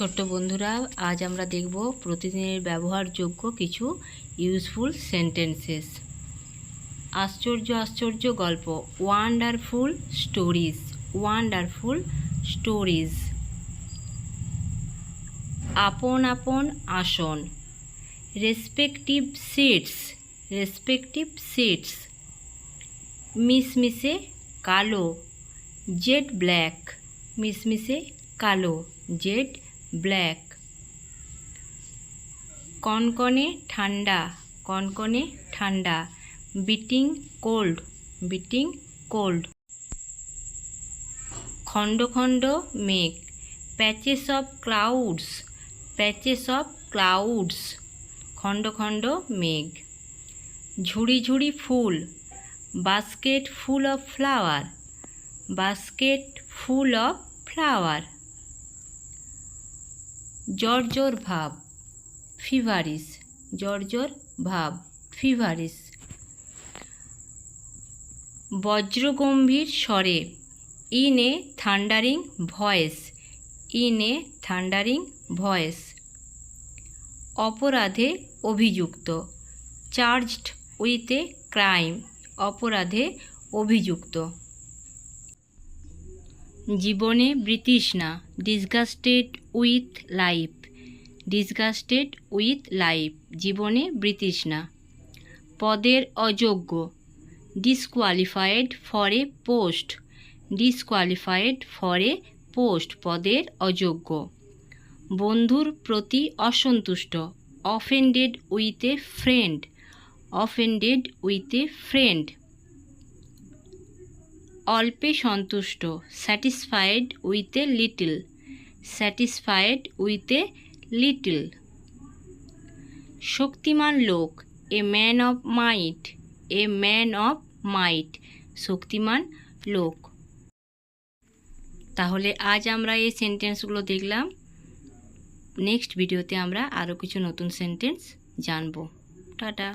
ছোট্ট বন্ধুরা, আজ আমরা দেখব প্রতিদিনের ব্যবহারযোগ্য কিছু ইউজফুল সেন্টেন্সেস আশ্চর্য আশ্চর্য গল্প ওয়ান্ডারফুল স্টোরিজ ওয়ান্ডারফুল স্টোরিজ আপন আপন আসন রেসপেক্টিভ সিটস রেসপেক্টিভ সিটস মিসমিসে কালো জেড ব্ল্যাক মিসমিসে কালো জেড ব্ল্যাক। কনকনে ঠান্ডা কনকনে ঠান্ডা। Beating cold beating cold. খণ্ড খণ্ড মেঘ। Patches of clouds, patches of clouds. খণ্ড খণ্ড মেঘ। ঝুড়ি ঝুড়ি ফুল, basket full of flower. Basket full of flower. জর্জর ভাব, ফিভারিস, জর্জর ভাব, ফিভারিস। বজ্রগম্ভীর স্বরে, in a thundering voice, in a thundering voice. অপরাধে অভিযুক্ত, চার্জড উইথ এ ক্রাইম, অপরাধে অভিযুক্ত। জীবনে বৃতৃষ্ণা disgusted with life, disgusted with life, জীবনে বৃতৃষ্ণা পদের অযোগ্য disqualified for a post disqualified for a post পদের অযোগ্য। বন্ধুর প্রতি অসন্তুষ্ট, offended with a friend, offended with a friend. অল্পে সন্তুষ্ট satisfied with a little satisfied with a little শক্তিমান লোক a man of might a man of might শক্তিমান লোক। তাহলে আজ আমরা এই সেন্টেন্সগুলো দেখলাম। নেক্সট ভিডিওতে আমরা আরও কিছু নতুন সেন্টেন্স জানব। টাটা।